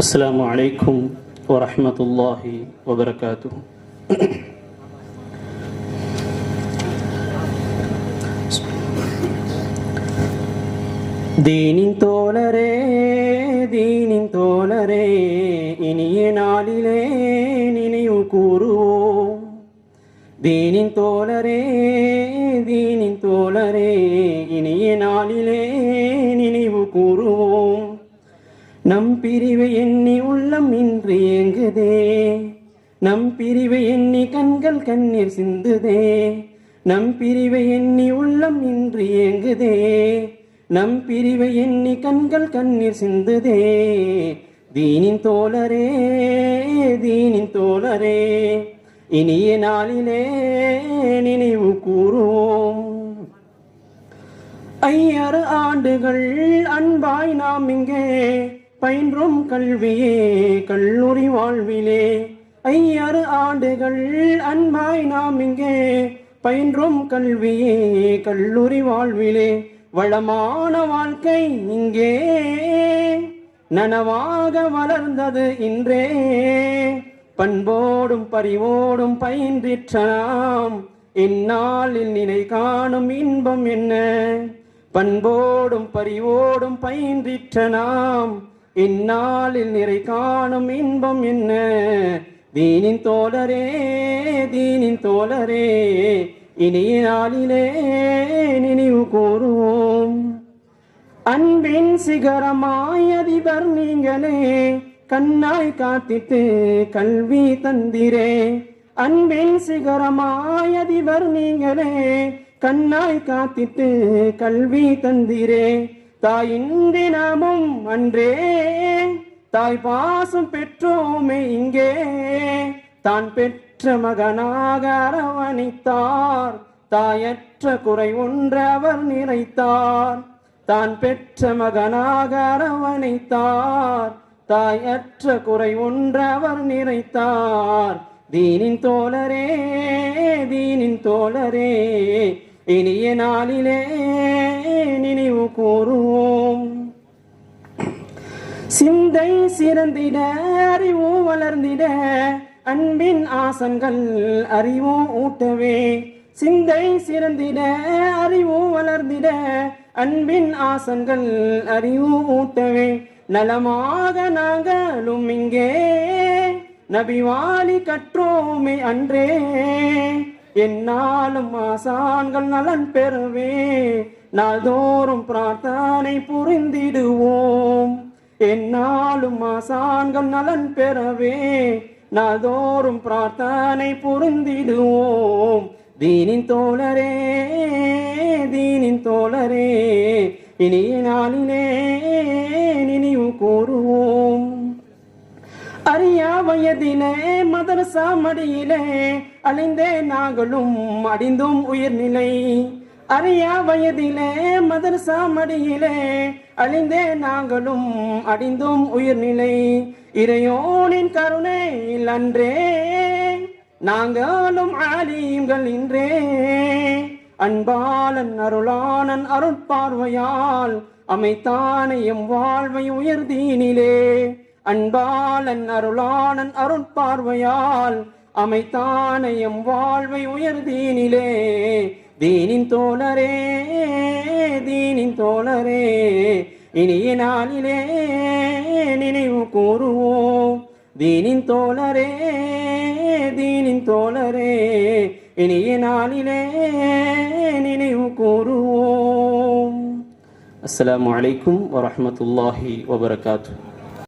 السلام عليكم ورحمة الله وبركاته தீனின் தோழரே தீனின் தோழரே இனிய நாளிலே நினைவு கூறுவோம் தீனின் தோழரே தீனின் தோழரே இனிய நாளிலே நினைவு கூறுவோம் நம் பிரிவை எண்ணி உள்ளம் இன்று ஏங்குதே. நம் பிரிவை எண்ணி கண்கள் கண்ணீர் சிந்துதே. நம் பிரிவை எண்ணி உள்ளம் இன்று ஏங்குதே. நம் பிரிவை எண்ணி கண்கள் கண்ணீர் சிந்துதே. தீனின் தோழரே தீனின் தோழரே இனிய நாளிலே நினைவு கூறுவோம். ஐயாறு ஆண்டுகள் அன்பாய் நாம் இங்கே. பயின்றும் கல்வியே கல்லூரி வாழ்விலே. ஐயாறு ஆண்டுகள் அன்பாய் நாம் இங்கே. பயின்றும் கல்வியே கல்லூரி வாழ்விலே. வளமான வாழ்க்கை இங்கே. நனவாக வளர்ந்தது இன்றே. பண்போடும் பறிவோடும் பயின்றிற்றாம் இந்நாளில் நினை காணும் இன்பம் என்ன? பண்போடும் பரிவோடும் பயின்றிற்ற நாம். இந்நாளில் நிறை காணும் இன்பம் என்ன? தீனின் தோழரே தீனின் தோழரே இனிய நாளிலே நினைவு கூறுவோம். அன்பின் சிகரமாய் அதிபர் நீங்களே கண்ணாய் காத்திட்டு கல்வி தந்திரே. அன்பின் சிகரமாய் அதிபர் நீங்களே கண்ணாய் காத்திட்டு கல்வி தந்திரே. தாயின் தினமும் அன்றே தாய் பாசம் பெற்றோமே இங்கே. தான் பெற்ற மகனாக அரவணைத்தார் தாயற்ற குறை ஒன்று அவர் நிறைத்தார் தான் பெற்ற மகனாக அரவணைத்தார் தாயற்ற குறை ஒன்று அவர் நிறைத்தார் தீனின் தோழரே தீனின் தோழரே இனிய நாளிலே நினைவு கூறுவோம். சிந்தை சிறந்திட அறிவு வளர்ந்திட அன்பின் ஆசன்கள் அறிவு ஊட்டவே. சிந்தை சிறந்திட அறிவு வளர்ந்திட அன்பின் ஆசன்கள் அறிவு ஊட்டவே. நலமாக நாங்களும் இங்கே நபிவாலி கற்றோமே அன்றே. என்னாலும் ஆசான்கள் நலன் பெறவே. நாள்தோறும் பிரார்த்தனை புரிந்திடுவோம். என்னாலும் ஆசான்கள் நலன் பெறவே. நாள்தோறும் பிரார்த்தனை புரிந்திடுவோம். தீனின் தோழரே தீனின் தோழரே இனிய நாளிலே நினைவு கூறுவோம். அறியா வயதிலே மதரசா மடியிலே அழிந்தே நாங்களும் அடிந்தும் உயிர்நிலை. அறியா வயதிலே மதரசா மடியிலே அழிந்தே நாங்களும் அடிந்தும் உயிர்நிலை. இறையோனின் கருணையில் அன்றே நாங்களும் ஆலீம்கள் இன்றே. அன்பாளன் அருளானன் அருட்பார்வையால் அமைத்தான எம் வாழ்வை உயர்தீனிலே. அன்பாளன் அருளானன் அருட்பார்வையால் பார்வையால் எம் வாழ்வை உயர் தீனிலே தீனின் தோழரே தீனின் தோழரே இனிய நாளிலே நினைவு கூறுவோம். தீனின் தோழரே தீனின் தோழரே இனிய நாளிலே நினைவு கூறுவோம். அஸ்லாம் வலைக்கும் வரமத்துல்லாஹி வபரகாத்துஹு.